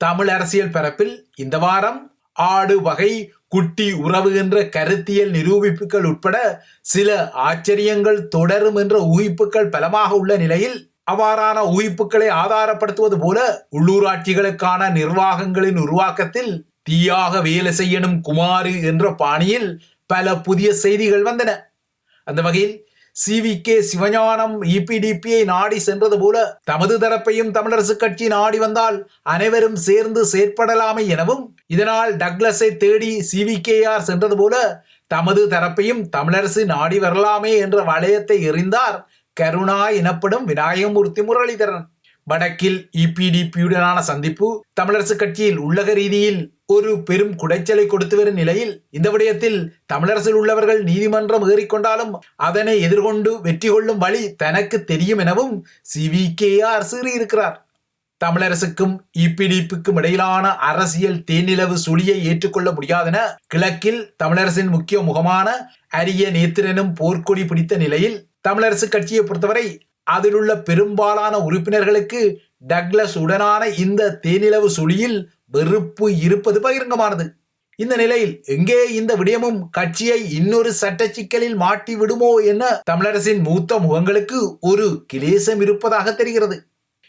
தமிழ் அரசியல் பரப்பில் இந்த வாரம் ஆடு வகை குட்டி உறவு என்ற கருத்தியல் நிரூபிப்புகள் உட்பட சில ஆச்சரியங்கள் தொடரும் என்ற ஊகிப்புகள் பலமாக உள்ள நிலையில் அவ்வாறான ஊகிப்புகளை ஆதாரப்படுத்துவது போல உள்ளூராட்சிகளுக்கான நிர்வாகங்களின் உருவாக்கத்தில் தீயாக வேலை செய்யணும் குமாரு என்ற பாணியில் பல புதிய செய்திகள் வந்தன. அந்த வகையில் சிவிகே சிவஞானம் இபிடிபியை நாடி சென்றது போல தமது தரப்பையும் தமிழரசு கட்சி நாடி வந்தால் அனைவரும் சேர்ந்து செயற்படலாமே எனவும் இதனால் டக்ளஸை தேடி சிவிகேஆர் சென்றது போல தமது தரப்பையும் தமிழரசு நாடி வரலாமே என்ற வளையத்தை எறிந்தார் கருணா எனப்படும் விநாயகமூர்த்தி முரளிதரன். வடக்கில் இபிடிபியுடனான சந்திப்பு தமிழரசு கட்சியில் உள்ளக ரீதியில் ஒரு பெரும் குடைச்சலை கொடுத்து வரும் நிலையில் இந்த விடயத்தில் தமிழரசில் உள்ளவர்கள் நீதிமன்றம் ஏறிக்கொண்டாலும் அதனை எதிர்கொண்டு வெற்றி கொள்ளும் வழி தனக்கு தெரியும் எனவும் சிவிகேஆர் கூறியிருக்கிறார் தமிழரசுக்கும் இபிடிப்புக்கும் இடையிலான அரசியல் தேனிலவு சுழியை ஏற்றுக்கொள்ள முடியாதென கிழக்கில் தமிழரசின் முக்கிய முகமான அரிய நேத்திரனும் போர்க்கொடி பிடித்த நிலையில் தமிழரசு கட்சியை பொறுத்தவரை அதிலுள்ள பெரும்பாலான உறுப்பினர்களுக்கு டக்ளஸ் உடனான இந்த தேனிலவு சுழியில் வெறுப்பு இருப்பது பகிரங்கமானது. இந்த நிலையில் எங்கே இந்த விடயமும் கட்சியை இன்னொரு சட்ட சிக்கலில் மாட்டி விடுமோ என தமிழரசின் மூத்த முகங்களுக்கு ஒரு கிலேசம் இருப்பதாக தெரிகிறது.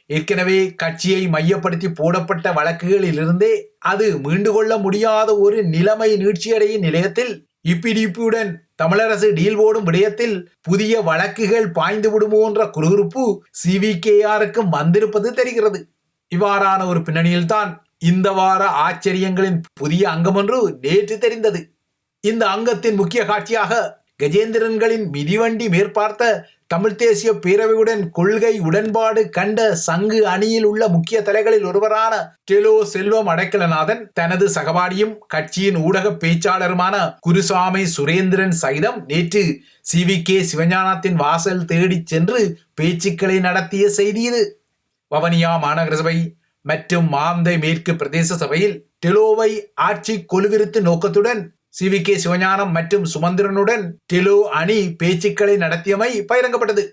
ஏற்கனவே கட்சியை மையப்படுத்தி போடப்பட்ட வழக்குகளிலிருந்தே அது மீண்டு கொள்ள முடியாத ஒரு நிலைமை நீட்சியடையும் நிலையத்தில் இப்பிடிப்புடன் தமிழரசு டீல் போடும் விடயத்தில் புதிய வழக்குகள் பாய்ந்து விடுமோன்ற குறுகுறுப்பு சிவிகேஆருக்கும் வந்திருப்பது தெரிகிறது. இவ்வாறான ஒரு பின்னணியில்தான் இந்த வார ஆச்சரியங்களின் புதிய அங்கம் ஒன்று நேற்று தெரிந்தது. இந்த அங்கத்தின் முக்கிய காட்சியாக கஜேந்திரன்களின் மிதிவண்டி மேற்பார்த்த தமிழ் தேசிய பேரவையுடன் கொள்கை உடன்பாடு கண்ட சங்கு அணியில் உள்ள முக்கிய தலைகளில் ஒருவரான டெலோ செல்வம் அடைக்கலநாதன் தனது சகபாடியும் கட்சியின் ஊடக பேச்சாளருமான குருசாமி சுரேந்திரன் சகிதம் நேற்று சி வி கே சிவஞானத்தின் வாசல் தேடிச் சென்று பேச்சுக்களை நடத்திய செய்தி இது. வவனியா மாநகர சபை மற்றும் மாந்தை மேற்கு பிரதேச சபையில் டெலோவை ஆட்சி கொலுவிருத்து நோக்கத்துடன் சி வி கே சிவஞானம் மற்றும் சுமந்திரனுடன் டெலோ அணி பேச்சுக்களை நடத்தியமை பகிரங்கப்பட்டது.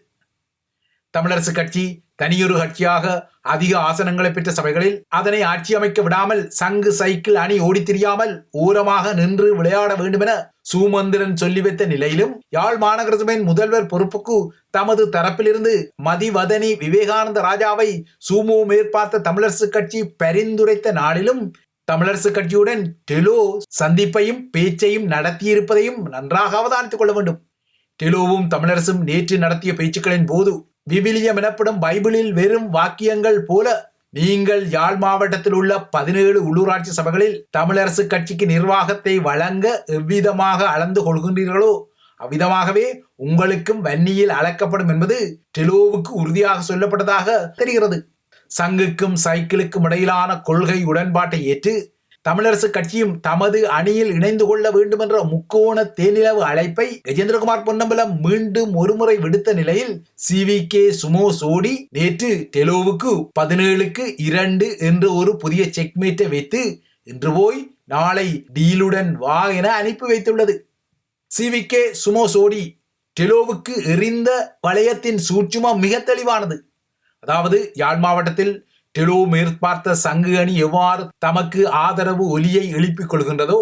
தமிழரசு கட்சி தனியொரு கட்சியாக அதிக ஆசனங்களை பெற்ற சபைகளில் அதனை ஆட்சி அமைக்க விடாமல் சங்கு சைக்கிள் அணி ஓடித் திரியாமல் ஊரமாக நின்று விளையாட வேண்டுமென சுமந்திரன் சொல்லி வைத்த நிலையிலும் யாழ் மாநகர சபையின் முதல்வர் பொறுப்புக்கு தமது தரப்பிலிருந்து மதிவதனி விவேகானந்த ராஜாவை சுமு மேற்பார்த்த தமிழரசு கட்சி பரிந்துரைத்த நாளிலும் தமிழரசு கட்சியுடன் டெலோ சந்திப்பையும் பேச்சையும் நடத்தியிருப்பதையும் நன்றாக அவதானித்துக் கொள்ள வேண்டும். டெலோவும் தமிழரசும் நேற்று நடத்திய பேச்சுக்களின் போது விவிலியம் எனப்படும் பைபிளில் வெறும் வாக்கியங்கள் போல நீங்கள் யாழ் மாவட்டத்தில் உள்ள பதினேழு உள்ளூராட்சி சபைகளில் தமிழரசு கட்சிக்கு நிர்வாகத்தை வழங்க எவ்விதமாக அளந்து கொள்கின்றீர்களோ அவ்விதமாகவே உங்களுக்கும் வன்னியில் அளக்கப்படும் என்பது டெலோவுக்கு உறுதியாக சொல்லப்பட்டதாக தெரிகிறது. சங்குக்கும் சைக்கிளுக்கும் இடையிலான கொள்கை உடன்பாட்டை ஏற்று தமிழரசு கட்சியும் தமது அணியில் இணைந்து கொள்ள வேண்டும் என்ற முக்கோண தேனிலவு அழைப்பை கஜேந்திரகுமார் பொன்னம்பலம் மீண்டும் ஒருமுறை விடுத்த நிலையில் சி வி கே சுமோ சோடி நேற்று டெலோவுக்கு பதினேழுக்கு இரண்டு என்று ஒரு புதிய செக்மேட்டை வைத்து இன்று போய் நாளை டீலுடன் வா என அனுப்பி வைத்துள்ளது. சி வி கே சுமோ சோடி டெலோவுக்கு எரிந்த வளையத்தின் சூட்சுமம் மிக தெளிவானது. அதாவது யாழ் மாவட்டத்தில் டெலோ மேற்பார்த்த சங்கு அணி எவ்வாறு தமக்கு ஆதரவு ஒலியை எழுப்பிக் கொள்கின்றதோ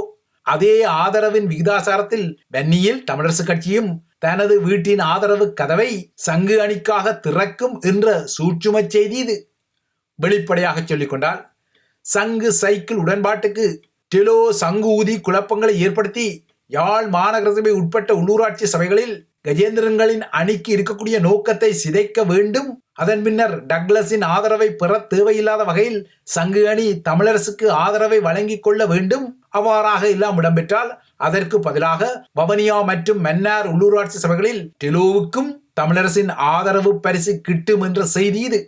அதே ஆதரவின் விகிதாசாரத்தில் வன்னியில் தமிழரசு கட்சியும் தனது வீட்டின் ஆதரவு கதவை சங்கு அணிக்காக திறக்கும் என்ற சூட்சும செய்தி இது. வெளிப்படையாக சொல்லிக்கொண்டால் சங்கு சைக்கிள் உடன்பாட்டுக்கு டெலோ சங்கு ஊதி குழப்பங்களை ஏற்படுத்தி யாழ் மாநகர சபை உட்பட்ட உள்ளூராட்சி சபைகளில் கஜேந்திரங்களின் அணிக்கு இருக்கக்கூடிய நோக்கத்தை சிதைக்க வேண்டும். அதன் பின்னர் டக்ளஸின் ஆதரவை பெற தேவையில்லாத வகையில் சங்கு அணி தமிழரசுக்கு ஆதரவை வழங்கிக் கொள்ள வேண்டும். அவ்வாறாக எல்லாம் இடம்பெற்றால் அதற்கு பதிலாக வவனியா மற்றும் மன்னார் உள்ளூராட்சி சபைகளில் டெலோவுக்கும் தமிழரசின் ஆதரவு பரிசு கிட்டும் என்ற செய்தி இது.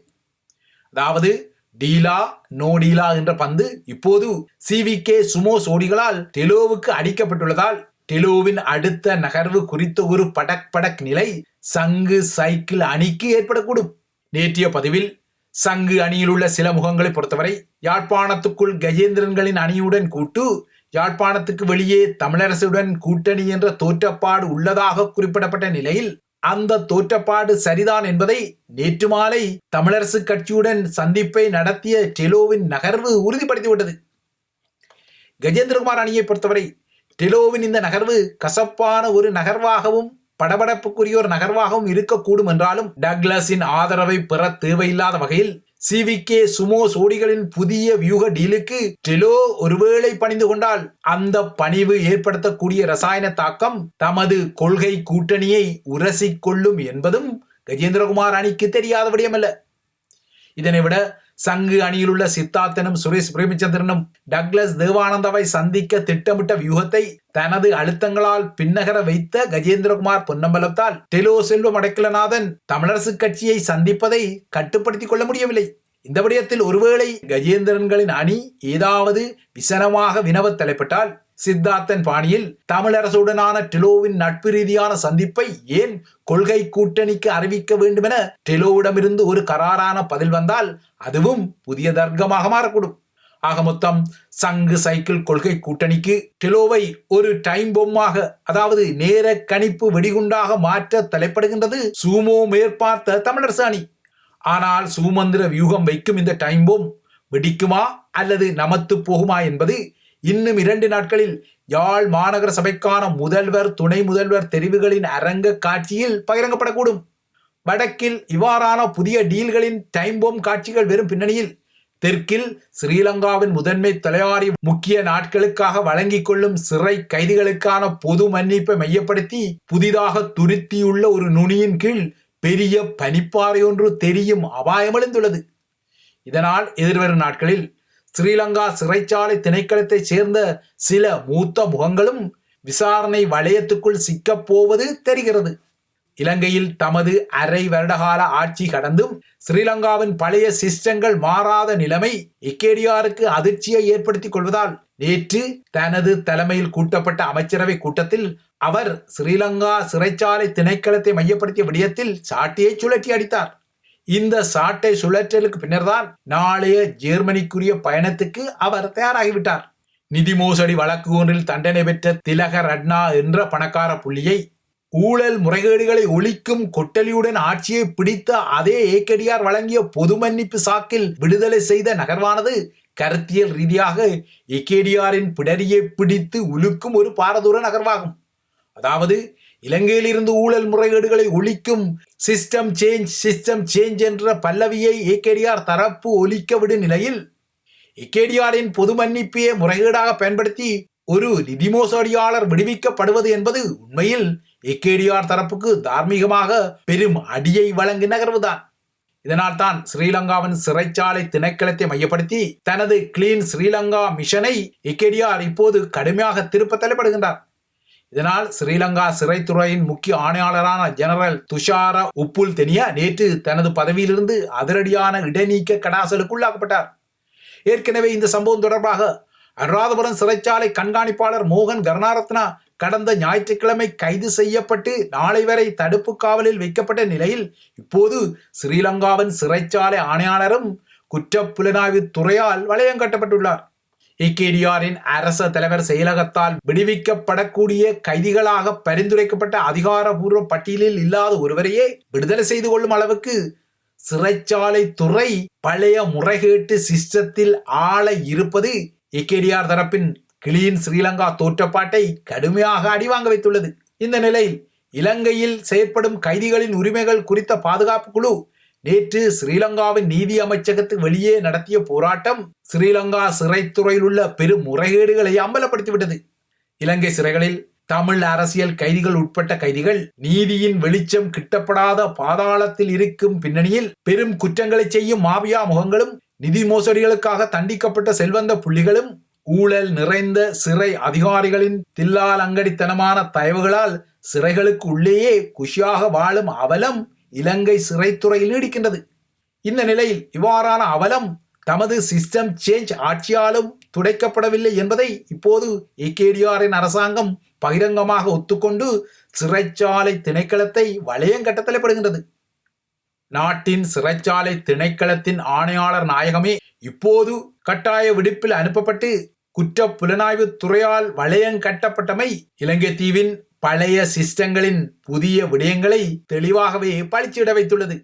அதாவது டீலா நோ டீலா என்ற பந்து இப்போது சிவிகே சுமோ சோடிகளால் டெலோவுக்கு அடிக்கப்பட்டுள்ளதால் டெலோவின் அடுத்த நகர்வு குறித்த ஒரு படக் படக் நிலை சங்கு சைக்கிள் அணிக்கு ஏற்படக்கூடும். நேற்றைய பதிவில் சங்கு அணியில் உள்ள சில முகங்களை பொறுத்தவரை யாழ்ப்பாணத்துக்குள் கஜேந்திரன்களின் அணியுடன் கூட்டு யாழ்ப்பாணத்துக்கு வெளியே தமிழரசுடன் கூட்டணி என்ற தோற்றப்பாடு உள்ளதாக குறிப்பிடப்பட்ட நிலையில் அந்த தோற்றப்பாடு சரிதான் என்பதை நேற்று மாலை தமிழரசு கட்சியுடன் சந்திப்பை நடத்திய டெலோவின் நகர்வு உறுதிப்படுத்திவிட்டது. கஜேந்திரகுமார் அணியை பொறுத்தவரை டெலோவின் இந்த நகர்வு கசப்பான ஒரு நகர்வாகவும் படபடப்புக்குரிய ஒரு நகர்வாகவும் இருக்கக்கூடும் என்றாலும் டக்ளஸின் ஆதரவை பெற தேவையில்லாத வகையில் சிவிகே சுமோ சோடிகளின் புதிய வியூக டீலுக்கு டெலோ ஒருவேளை பணிந்து கொண்டால் அந்த பணிவு ஏற்படுத்தக்கூடிய ரசாயன தாக்கம் தமது கொள்கை கூட்டணியை உரசிக்கொள்ளும் என்பதும் கஜேந்திரகுமார் அணிக்கு தெரியாத விடயமல்ல. இதனை விட சங்கு அணியில் உள்ள சித்தார்த்தனும் சுரேஷ் பிரேமச்சந்திரனும் டக்ளஸ் தேவானந்தாவை சந்திக்க திட்டமிட்ட வியூகத்தை தனது அழுத்தங்களால் பின்னகர வைத்த கஜேந்திரகுமார் பொன்னம்பலத்தால் டெலோ செல்வம் அடைக்கலநாதன் தமிழரசு கட்சியை சந்திப்பதை கட்டுப்படுத்திக் கொள்ள முடியவில்லை. இந்த விடயத்தில் ஒருவேளை கஜேந்திரன்களின் அணி ஏதாவது விசனமாக வினவத் தலைப்பட்டால் சித்தார்த்தன் பாணியில் தமிழரசுடனான டெலோவின் நட்பு ரீதியான சந்திப்பை ஏன் கொள்கை கூட்டணிக்கு அறிவிக்க வேண்டுமென டெலோவிடமிருந்து ஒரு கராரான பதில் வந்தால் அதுவும் புதிய தர்க்கமாக மாறக்கூடும். ஆக மொத்தம் சங்கு சைக்கிள் கொள்கை கூட்டணிக்கு டெலோவை ஒரு டைம் பொம்மாக அதாவது நேர கணிப்பு வெடிகுண்டாக மாற்ற தலைப்படுகின்றது சூமோ மேற்பார்த்த தமிழரசு அணி. ஆனால் சுமந்திர வியூகம் வைக்கும் இந்த டைம் பொம் வெடிக்குமா அல்லது நமத்து போகுமா என்பது இன்னும் இரண்டு நாட்களில் யாழ் மாநகர சபைக்கான முதல்வர் துணை முதல்வர் தெரிவுகளின் அரங்க காட்சியில் பகிரங்கப்படக்கூடும். வடக்கில் இவ்வாறான புதிய டீல்களின் டைம் போம் காட்சிகள் வெறும் பின்னணியில் தெற்கில் ஸ்ரீலங்காவின் முதன்மை தலையாரி முக்கிய நாட்களுக்காக வழங்கிக் கொள்ளும் சிறை கைதிகளுக்கான பொது மன்னிப்பை மையப்படுத்தி புதிதாக துருத்தியுள்ள ஒரு நுனியின் கீழ் பெரிய பனிப்பாறை ஒன்று தெரியும் அபாயம் எழுந்துள்ளது இதனால் எதிர்வரும் நாட்களில் ஸ்ரீலங்கா சிறைச்சாலை திணைக்களத்தைச் சேர்ந்த சில மூத்த முகங்களும் விசாரணை வளையத்துக்குள் சிக்கப் போவது தெரிகிறது. இலங்கையில் தமது அரை வருடகால ஆட்சி கடந்தும் ஸ்ரீலங்காவின் பழைய சிஸ்டங்கள் மாறாத நிலைமை இக்கேடியாருக்கு அதிர்ச்சியை ஏற்படுத்திக் கொள்வதால் நேற்று தனது தலைமையில் கூட்டப்பட்ட அமைச்சரவை கூட்டத்தில் அவர் ஸ்ரீலங்கா சிறைச்சாலை திணைக்களத்தை மையப்படுத்திய விடயத்தில் சாட்டியை சுழற்றி அடித்தார். இந்த சாட்டை சுழற்றலுக்கு பின்னர்தான் நாளைய ஜெர்மனிக்குரிய பயணத்துக்கு அவர் தயாராகிவிட்டார். நிதி மோசடி வழக்கு ஒன்றில் தண்டனை பெற்ற திலக ரட்னா என்ற பணக்கார புள்ளியை ஊழல் முறைகேடுகளை ஒழிக்கும் கொட்டலியுடன் ஆட்சியை பிடித்த அதே ஏக்கடியார் வழங்கிய பொது மன்னிப்பு சாக்கில் விடுதலை செய்த நகர்வானது கருத்தியல் ரீதியாக ஏகேடிஆரின் பிடரியை பிடித்து உலுக்கும் ஒரு பாரதூர நகர்வாகும். அதாவது இலங்கையில் இருந்து ஊழல் முறைகேடுகளை ஒழிக்கும் சிஸ்டம் சேஞ்ச் சிஸ்டம் சேஞ்ச் என்ற பல்லவியை ஏகேடிஆர் தரப்பு ஒலிக்க விடும் நிலையில் ஏகேடிஆரின் பொது மன்னிப்பையே முறைகேடாக பயன்படுத்தி ஒரு நிதி மோசடியாளர் விடுவிக்கப்படுவது என்பது உண்மையில் ஏகேடிஆர் தரப்புக்கு தார்மீகமாக பெரும் அடியை வழங்கி நகர்வுதான். இதனால் தான் ஸ்ரீலங்காவின் சிறைச்சாலை திணைக்களத்தை மையப்படுத்தி தனது கிளீன் ஸ்ரீலங்கா மிஷனை ஏகேடிஆர் இப்போது கடுமையாக திருப்ப தலைப்படுகின்றார். இதனால் ஸ்ரீலங்கா சிறைத்துறையின் முக்கிய ஆணையாளரான ஜெனரல் துஷார உப்புல் தெனியா நேற்று தனது பதவியிலிருந்து அதிரடியான இடைநீக்க கடாசலுக்குள்ளாக்கப்பட்டார் ஏற்கனவே இந்த சம்பவம் தொடர்பாக அனுராதபுரம் சிறைச்சாலை கண்காணிப்பாளர் மோகன் கருணாரத்னா கடந்த ஞாயிற்றுக்கிழமை கைது செய்யப்பட்டு நாளை வரை தடுப்பு காவலில் வைக்கப்பட்ட நிலையில் இப்போது ஸ்ரீலங்காவின் சிறைச்சாலை ஆணையாளரும் குற்றப்புலனாய்வு துறையால் வளையம் கட்டப்பட்டுள்ளார். ஏகேடிஆரின் அரச தலைவர் செயலகத்தால் விடுவிக்கப்படக்கூடிய கைதிகளாக பரிந்துரைக்கப்பட்ட அதிகாரபூர்வ பட்டியலில் இல்லாத ஒருவரையே விடுதலை செய்து கொள்ளும் அளவுக்கு சிறைச்சாலை துறை பழைய முறைகேட்டு சிஸ்டத்தில் ஆள இருப்பது ஏகேடிஆர் தரப்பின் கிளியின் ஸ்ரீலங்கா தோற்றப்பாட்டை கடுமையாக அடிவாங்க வைத்துள்ளது. இந்த நிலையில் இலங்கையில் செயற்படும் கைதிகளின் உரிமைகள் குறித்த பாதுகாப்பு குழு நேற்று ஸ்ரீலங்காவின் நீதி அமைச்சகத்துக்கு வெளியே நடத்திய போராட்டம் ஸ்ரீலங்கா சிறைத்துறையில் உள்ள பெரும் முறைகேடுகளை அம்பலப்படுத்திவிட்டது. இலங்கை சிறைகளில் தமிழ் அரசியல் கைதிகள் உட்பட்ட கைதிகள் நீதியின் வெளிச்சம் கிட்டப்படாத பாதாளத்தில் இருக்கும் பின்னணியில் பெரும் குற்றங்களை செய்யும் மாபியா முகங்களும் நிதி மோசடிகளுக்காக தண்டிக்கப்பட்ட செல்வந்த புள்ளிகளும் ஊழல் நிறைந்த சிறை அதிகாரிகளின் தில்லால் அங்கடித்தனமான தயவுகளால் சிறைகளுக்கு உள்ளேயே குஷியாக வாழும் அவலம் இலங்கை சிறைத்துறையில் நீடிக்கின்றது. இந்த நிலையில் இவ்வாறான அவலம் தமது சிஸ்டம் சேஞ்ச் ஆட்சியாலும் துடைக்கப்படவில்லை என்பதை இப்போது ஏகேடிஆரின் அரசாங்கம் பகிரங்கமாக ஒத்துக்கொண்டு சிறைச்சாலை திணைக்களத்தை வளையங்கட்டத்தலைப்படுகின்றது நாட்டின் சிறைச்சாலை திணைக்களத்தின் ஆணையாளர் நாயகமே இப்போது கட்டாய விடுப்பில் அனுப்பப்பட்டு குற்ற புலனாய்வு துறையால் வளையம் கட்டப்பட்டமை இலங்கை தீவின் பழைய சிஸ்டங்களின் புதிய விடயங்களை தெளிவாகவே பளிச்சிட வைத்துள்ளது.